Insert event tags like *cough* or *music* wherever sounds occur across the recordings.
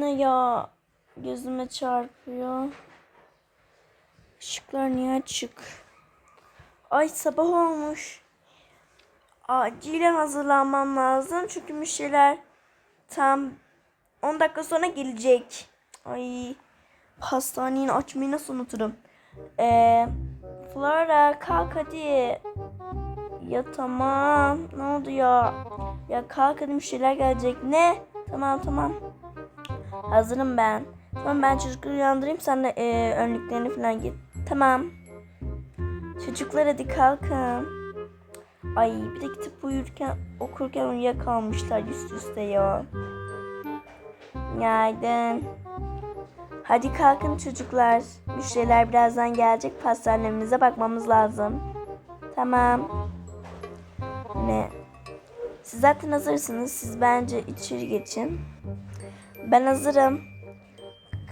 ne ya? Gözüme çarpıyor. Işıklar niye açık? Ay sabah olmuş. Acilen hazırlanmam lazım. Çünkü müşteriler tam 10 dakika sonra gelecek. Ay pastaneyi açmayı nasıl unuturum? Ee, Flora kalk hadi. Ya tamam. Ne oldu ya? Ya kalk hadi müşteriler gelecek. Ne? Tamam tamam. Hazırım ben. Tamam ben çocukları uyandırayım. Sen de e, önlüklerini falan git. Tamam. Çocuklar hadi kalkın. Ay bir de kitap uyurken okurken uyuyakalmışlar üst üste ya. Günaydın. Hadi kalkın çocuklar. Müşteriler birazdan gelecek. Pastanelerimize bakmamız lazım. Tamam. Ne? Siz zaten hazırsınız. Siz bence içeri geçin. Ben hazırım.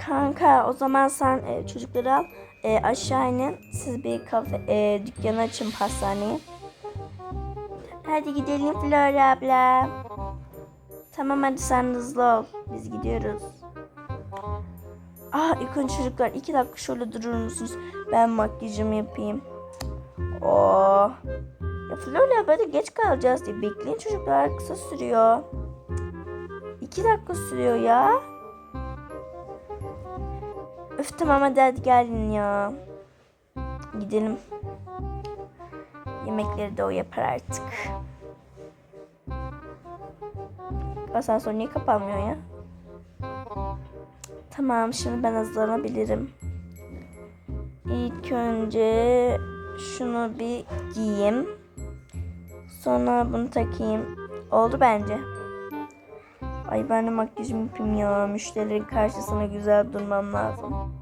Kanka o zaman sen e, çocukları al. E, aşağı inin. Siz bir kafe e, dükkanı açın pastaneyi. Hadi gidelim Flora abla. Tamam hadi sen hızlı ol. Biz gidiyoruz. Ah önce çocuklar iki dakika şöyle durur musunuz? Ben makyajımı yapayım. Oh. Ya Flora böyle geç kalacağız diye bekleyin çocuklar kısa sürüyor. İki dakika sürüyor ya. Öf tamam hadi hadi gelin ya. Gidelim. Yemekleri de o yapar artık. Asansör niye kapanmıyor ya? Tamam şimdi ben hazırlanabilirim. İlk önce şunu bir giyeyim. Sonra bunu takayım. Oldu bence. Ay ben de makyajımı yapayım ya. Müşterilerin karşısına güzel durmam lazım.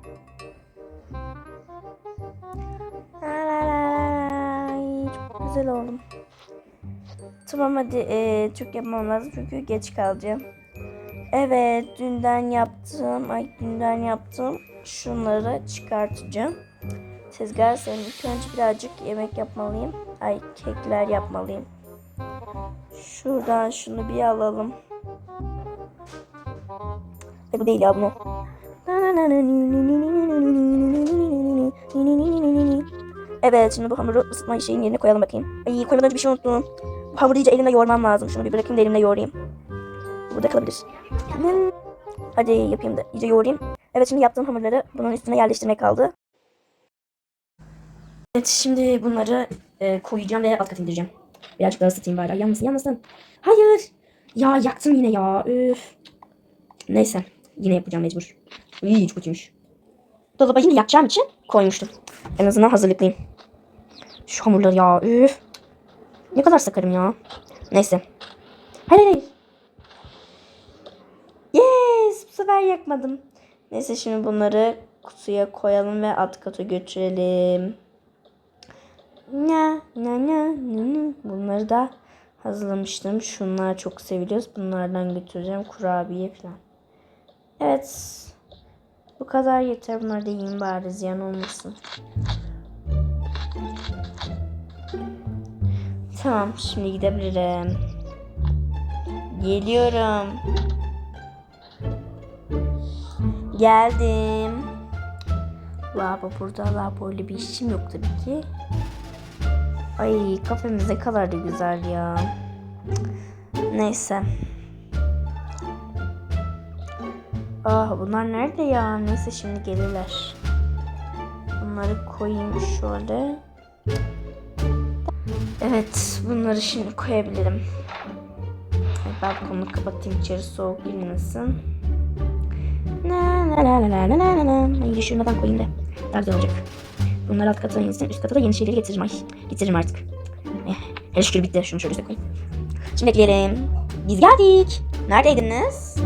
Ay, çok güzel oldum. Tamam hadi ee, çok yapmam lazım çünkü geç kalacağım. Evet dünden yaptım. Ay dünden yaptım. Şunları çıkartacağım. Tezgah senin ilk önce birazcık yemek yapmalıyım. Ay kekler yapmalıyım. Şuradan şunu bir alalım. E bu değil ya bunu. Evet şimdi bu hamuru ısıtma şeyin yerine koyalım bakayım. Ay koymadan önce bir şey unuttum. Bu hamuru iyice elimle yoğurmam lazım. Şunu bir bırakayım da elimle yoğurayım. Burada kalabilir. Hadi yapayım da iyice yoğurayım. Evet şimdi yaptığım hamurları bunun üstüne yerleştirmek kaldı. Evet şimdi bunları e, koyacağım ve alt kata indireceğim. Birazcık daha ısıtayım bari. Yanmasın yanmasın. Hayır. Ya yaktım yine ya. Üf. Neyse. Yine yapacağım mecbur. İyi çok kötüymüş. Dolaba yine yakacağım için koymuştum. En azından hazırlıklıyım. Şu hamurları ya. Üf. Ne kadar sakarım ya. Neyse. Hayır hayır. Yes. Bu sefer yakmadım. Neyse şimdi bunları kutuya koyalım ve alt kata götürelim. Ne ne ne ne Bunları da hazırlamıştım. Şunlar çok seviliyoruz. Bunlardan götüreceğim. Kurabiye falan. Evet. Bu kadar yeter. Bunları da yiyeyim bari ziyan olmasın. Tamam. Şimdi gidebilirim. Geliyorum. Geldim. Lavabo burada. Lavaboyla bir işim yok tabii ki. Ay kafemiz ne kadar da güzel ya. Neyse. Ah bunlar nerede ya? Neyse şimdi gelirler. Bunları koyayım şöyle. Evet bunları şimdi koyabilirim. Balkonu kapatayım içeri soğuk girmesin. La la la la la la la. Ay şuradan koyayım da daha güzel olacak. Bunlar alt kata insin. Üst kata da yeni şeyleri getiririm. Ay getiririm artık. Eh, hele şükür bitti. Şunu şöyle koyayım. Şimdi bekleyelim. Biz geldik. Neredeydiniz?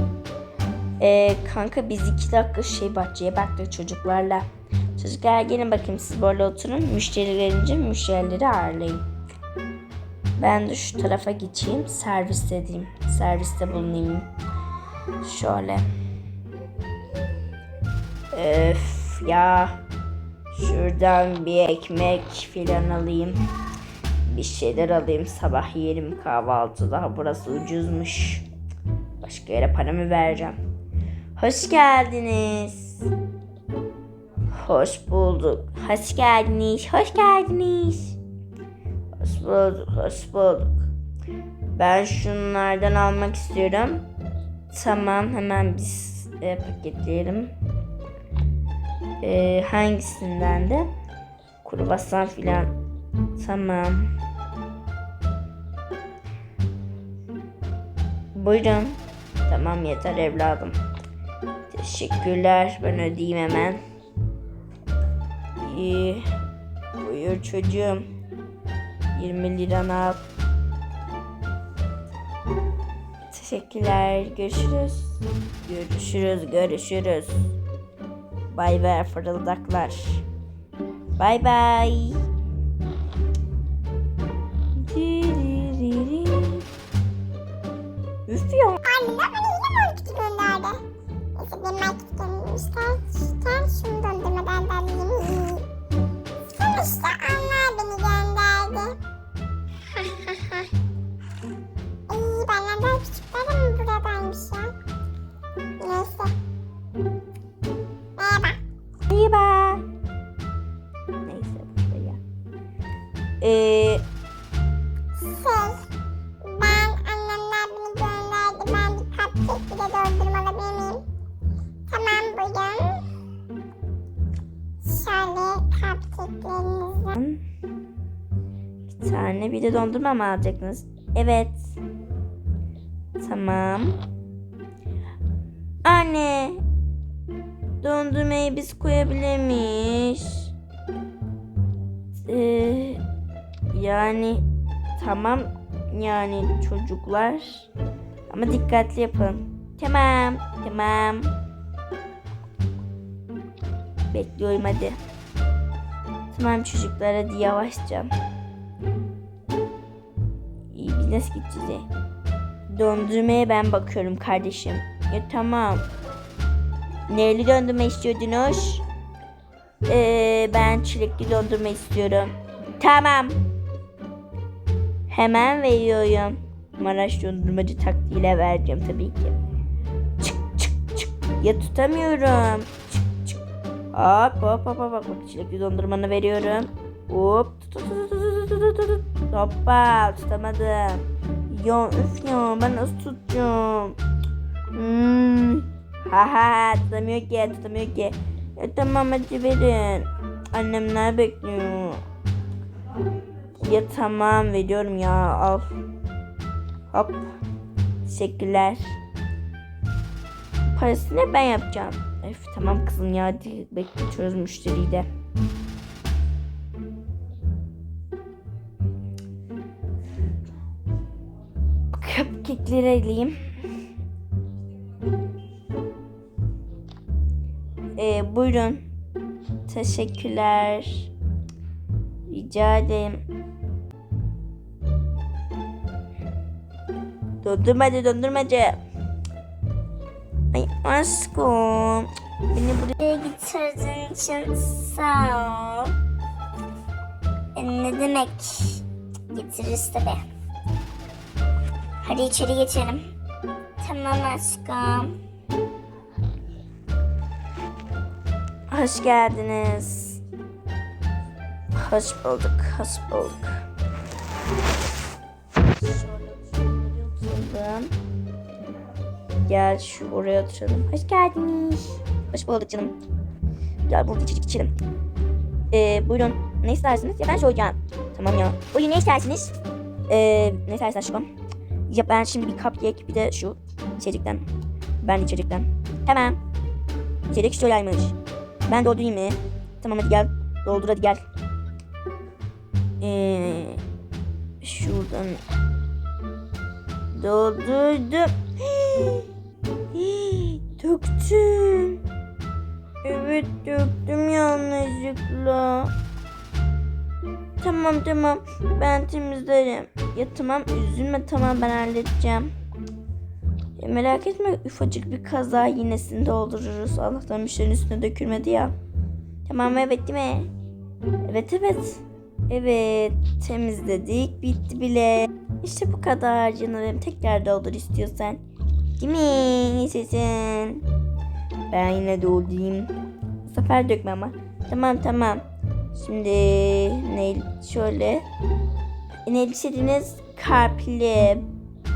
Ee, kanka biz iki dakika şey bahçeye baktık çocuklarla. Çocuklar gelin bakayım siz böyle oturun. Müşteri gelince müşterileri ağırlayın. Ben de şu tarafa geçeyim. Servis edeyim. Serviste bulunayım. Şöyle. Öf ya. Şuradan bir ekmek filan alayım. Bir şeyler alayım sabah yiyelim kahvaltı. Daha burası ucuzmuş. Başka yere paramı vereceğim. Hoş geldiniz. Hoş bulduk. Hoş geldiniz. Hoş geldiniz. Hoş bulduk. Hoş bulduk. Ben şunlardan almak istiyorum. Tamam hemen biz e, paketleyelim. E, hangisinden de? Kruvasan filan. Tamam. Buyurun. Tamam yeter evladım. Teşekkürler. Ben ödeyeyim hemen. İyi. Buyur çocuğum. 20 liranı al. Teşekkürler. Görüşürüz. Görüşürüz. Görüşürüz. Bay bay fırıldaklar. Bay bay. Neyse benim market gelmişler. Gel şunu dondurmadan da alayım. Tane bir de dondurma mı alacaktınız? Evet. Tamam. Anne. Dondurmayı biz koyabilir miyiz? Ee, yani tamam yani çocuklar ama dikkatli yapın. Tamam, tamam. Bekliyorum hadi. Tamam çocuklar hadi yavaşça. Nasıl gideceğiz? ya? Dondurmaya ben bakıyorum kardeşim. Ya tamam. Neyli dondurma istiyordunuz? Ee, ben çilekli dondurma istiyorum. Tamam. Hemen veriyorum. Maraş dondurmacı taktiğiyle vereceğim tabii ki. Çık çık çık. Ya tutamıyorum. Çık çık. Hop hop hop hop. Çilekli dondurmanı veriyorum. Hop. Tut, tut, tut, tut, tut. Hoppa tutamadım. Ya üf ben nasıl tutacağım? Hmm. Ha ha tutamıyor ki tutamıyor ki. Ya tamam hadi verin. Annemler bekliyor. Ya tamam veriyorum ya al. Hop. Teşekkürler. Parasını ben yapacağım. Öf, tamam kızım ya hadi bekletiyoruz müşteriyi de. Cupcake'leri eleyeyim. Ee, buyurun. Teşekkürler. Rica ederim. Dondurmacı dondurmacı. Ay aşkım. Beni buraya getirdiğin için sağ ol. E, ne demek? Getiririz tabi. Hadi içeri geçelim. Tamam aşkım. Hoş geldiniz. Hoş bulduk, hoş bulduk. Gel şu oraya oturalım. Hoş geldiniz. Hoş bulduk canım. Gel burada içecek içelim. Ee, buyurun. Ne istersiniz? Ya ben söyleyeceğim. Tamam ya. Buyurun ne istersiniz? Ee, ne istersen aşkım? Ya ben şimdi bir cupcake bir de şu içecekten. Ben içecekten. Tamam. İçecek şöyleymiş. Ben doldurayım mı? Tamam hadi gel. Doldur hadi gel. Ee, şuradan doldurdum. *gasps* Döktüm. Evet döktüm yanlışlıkla. Tamam tamam ben temizlerim. Ya tamam üzülme tamam ben halledeceğim. Ya merak etme ufacık bir kaza yinesini doldururuz. Allah'tan müşterinin üstüne dökülmedi ya. Tamam evet değil mi? Evet evet. Evet temizledik bitti bile. İşte bu kadar canım. Tekrar doldur istiyorsan. Değil mi sesin? Ben yine doldurayım. Bu sefer dökme ama. Tamam tamam. Şimdi ne şöyle. Ne istediğiniz kalpli.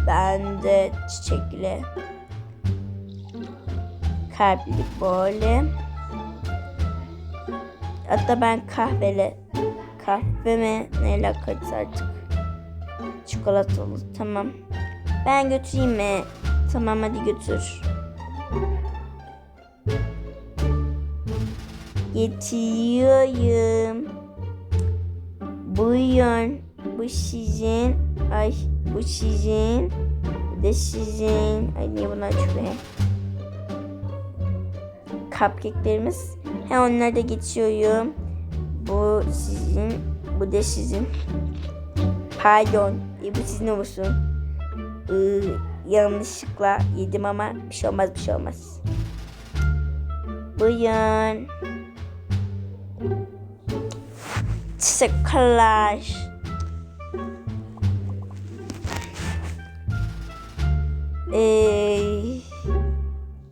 Ben de çiçekli. Kalpli böyle. Hatta ben kahveli. Kahve mi? Neyle alakası artık? Çikolatalı. Tamam. Ben götüreyim mi? Tamam hadi götür. Getiriyorum. Buyurun. Bu sizin. Ay bu sizin. Bu da sizin. Ay niye bunlar çıkıyor? Cupcake'lerimiz. He onları da geçiyorum. Bu sizin. Bu da sizin. Pardon. E, bu sizin olsun. Ee, yanlışlıkla yedim ama bir şey olmaz bir şey olmaz. Buyurun. Teşekkürler. Ee,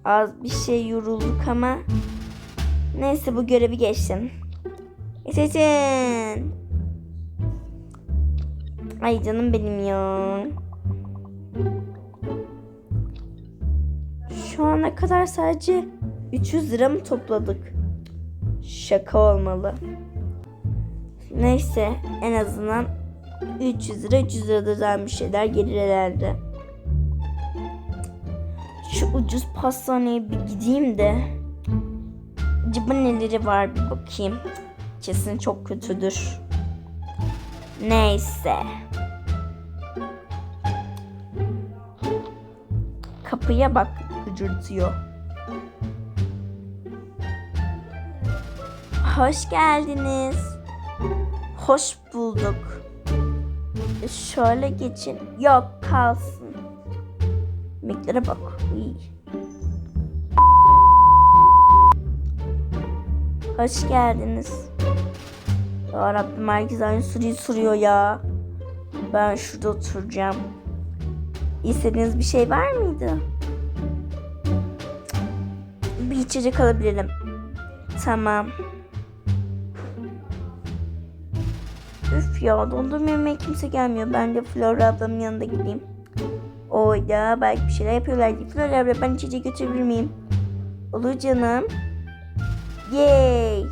az bir şey yorulduk ama neyse bu görevi geçtim. Yaşasın. Ay canım benim ya. Şu ana kadar sadece 300 lira mı topladık? Şaka olmalı. Neyse en azından 300 lira 300 lira da bir şeyler gelir herhalde. Şu ucuz pastaneye bir gideyim de acaba neleri var bir bakayım. Kesin çok kötüdür. Neyse. Kapıya bak gıcırtıyor. Hoş geldiniz. Hoş bulduk. E, Şöyle geçin. Yok kalsın. Yemeklere bak. İyi. Hoş geldiniz. Ya Rabbim herkes aynı soruyu soruyor ya. Ben şurada oturacağım. İstediğiniz bir şey var mıydı? Bir içecek alabilirim. Tamam. Üf ya dondurma yemeye kimse gelmiyor. Ben de Flora ablamın yanında gideyim. Oyda belki bir şeyler yapıyorlar. Flora abla ben içecek götürebilir miyim? Olur canım. Yay.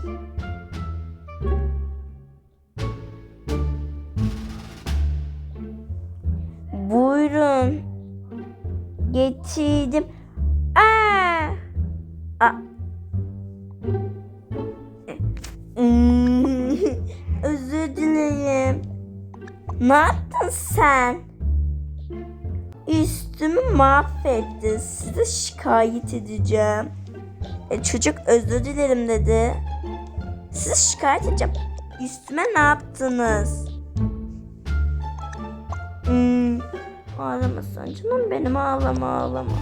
Buyurun. Getirdim. Aa! Aa. Dilerim. Ne yaptın sen? Üstümü mahvettin. Size şikayet edeceğim. E, çocuk özür dilerim dedi. Sizi şikayet edeceğim. Üstüme ne yaptınız? Hmm, ağlama sen canım benim ağlama ağlama.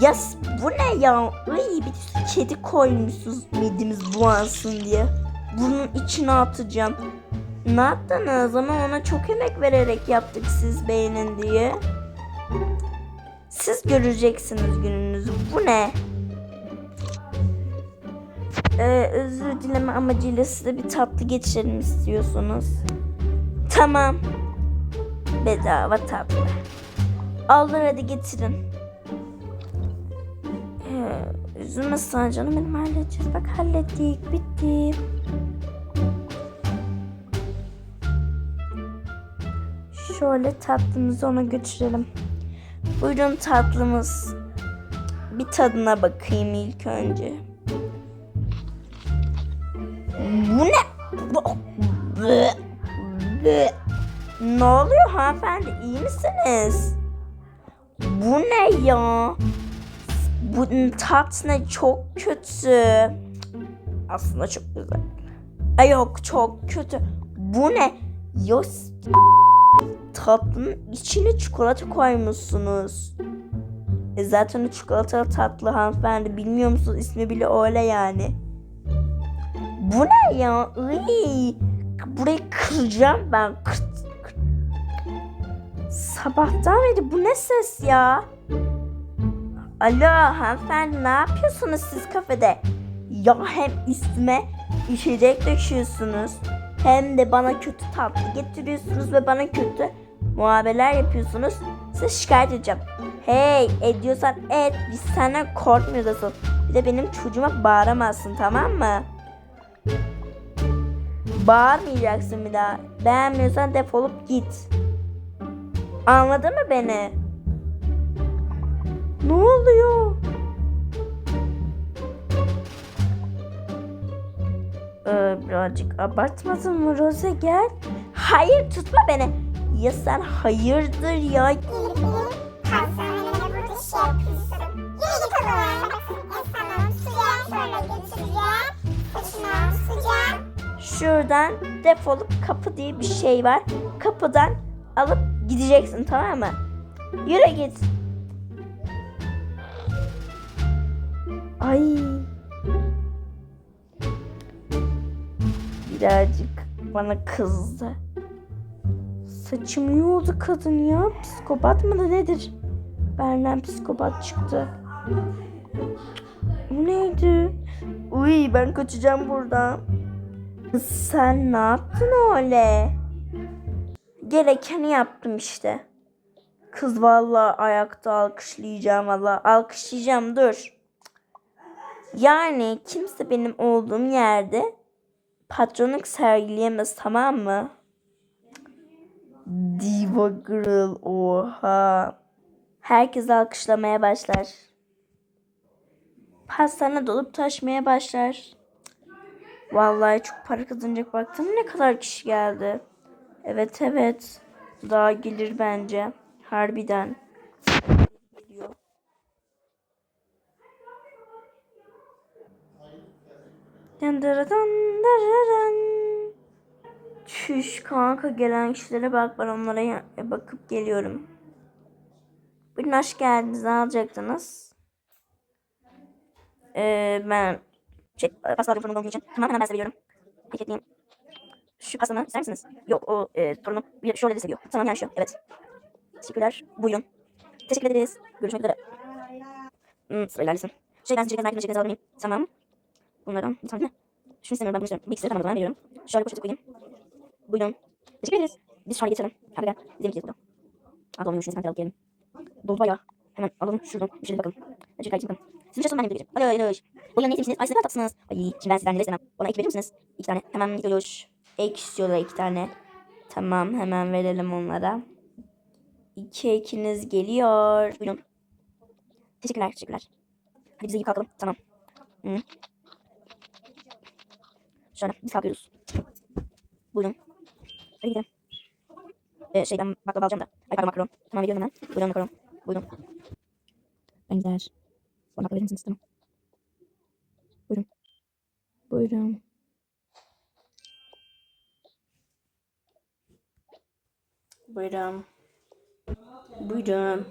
Ya bu ne ya? Iy, bir kedi koymuşsunuz midemiz buansın diye. Bunun içine atacağım. Ne yaptınız ama ona çok emek vererek yaptık siz beğenin diye. Siz göreceksiniz gününüzü. Bu ne? Ee, özür dileme amacıyla size bir tatlı geçirelim istiyorsunuz. Tamam. Bedava tatlı. Alır hadi getirin. Ee, üzülme sen canım benim halledeceğiz. Bak hallettik bitti. Şöyle tatlımızı ona götürelim. Buyurun tatlımız. Bir tadına bakayım ilk önce. Bu ne? Ne oluyor hanımefendi? İyi misiniz? Bu ne ya? Bu tat ne? Çok kötü. Aslında çok güzel. Ay yok çok kötü. Bu ne? Yos tatlının içine çikolata koymuşsunuz. E zaten o çikolatalı tatlı hanımefendi bilmiyor musunuz? İsmi bile öyle yani. Bu ne ya? Iy. Burayı kıracağım ben. Kırt, kırt. Sabahtan beri bu ne ses ya? Alo hanımefendi ne yapıyorsunuz siz kafede? Ya hem üstüme içecek döküyorsunuz hem de bana kötü tatlı getiriyorsunuz ve bana kötü muhabereler yapıyorsunuz. Size şikayet edeceğim. Hey ediyorsan et biz senden korkmuyoruz. Bir de benim çocuğuma bağıramazsın tamam mı? Bağırmayacaksın bir daha. Beğenmiyorsan defolup git. Anladın mı beni? Ne oluyor? Ee, birazcık abartmadın mı Rose gel. Hayır tutma beni. Ya sen hayırdır ya. Şuradan defolup kapı diye bir şey var. Kapıdan alıp gideceksin tamam mı? Yürü git. Ay. Birazcık bana kızdı. Saçım yoldu kadın ya. Psikopat mı da nedir? Benden psikopat çıktı. Bu neydi? Uy ben kaçacağım buradan. Sen ne yaptın öyle? Gerekeni yaptım işte. Kız vallahi ayakta alkışlayacağım valla. Alkışlayacağım dur. Yani kimse benim olduğum yerde patronluk sergileyemez tamam mı? Diva girl oha. Herkes alkışlamaya başlar. Pastane dolup taşmaya başlar. Vallahi çok para kazanacak baktım ne kadar kişi geldi. Evet evet. Daha gelir bence. Harbiden. Geliyor. Daradan. Çüş kanka gelen kişilere bak ben onlara bakıp geliyorum. Bugün hoş geldiniz. Ne alacaktınız? Ee, ben şey, pastalarım fırında olduğu için. Tamam hemen veriyorum. Paketleyeyim. Şu pastanı ister misiniz? Yok o e, torunum şöyle de seviyor. Tamam yani şu. Evet. Teşekkürler. Buyurun. Teşekkür ederiz. Görüşmek üzere. Hmm, sırayla ilerlesin. Şey ben herkese çiçekten alabilir miyim? Tamam. Bunlardan tane de. Şunu istemiyorum ben bunu istiyorum. Bir ikisini tamam o zaman veriyorum. Şöyle poşete koyayım. Buyurun. Teşekkür ederiz. Biz sonra getirelim. Hadi gel. Ki burada. Dolmuyor. Şunu sen alıp gelelim. Doldu bayağı. Hemen alalım şuradan. Bir şöyle bakalım. Hadi çıkar bakalım. Sizin çalışın ben de. Hadi hadi hadi. Buyurun ne istemişsiniz? Ay siz ne tatlısınız. Ay şimdi ben sizden ne istemem. Bana ek verir misiniz? İki tane. Hemen gidiyoruz. Ek istiyorlar iki tane. Tamam hemen verelim onlara. İki ekiniz geliyor. Buyurun. Teşekkürler teşekkürler. Hadi biz de iyi kalkalım. Tamam. Hı. Şöyle biz kalkıyoruz. Buyurun. Gidelim. Ee, şey ben baklava alacağım da. Ay pardon makaron. Tamam veriyorum hemen. Buyurun makaron. Buyurun. Ben gider. Bana baklava verir misiniz? Tamam. Buyurun. Buyurun. Buyurun. Buyurun.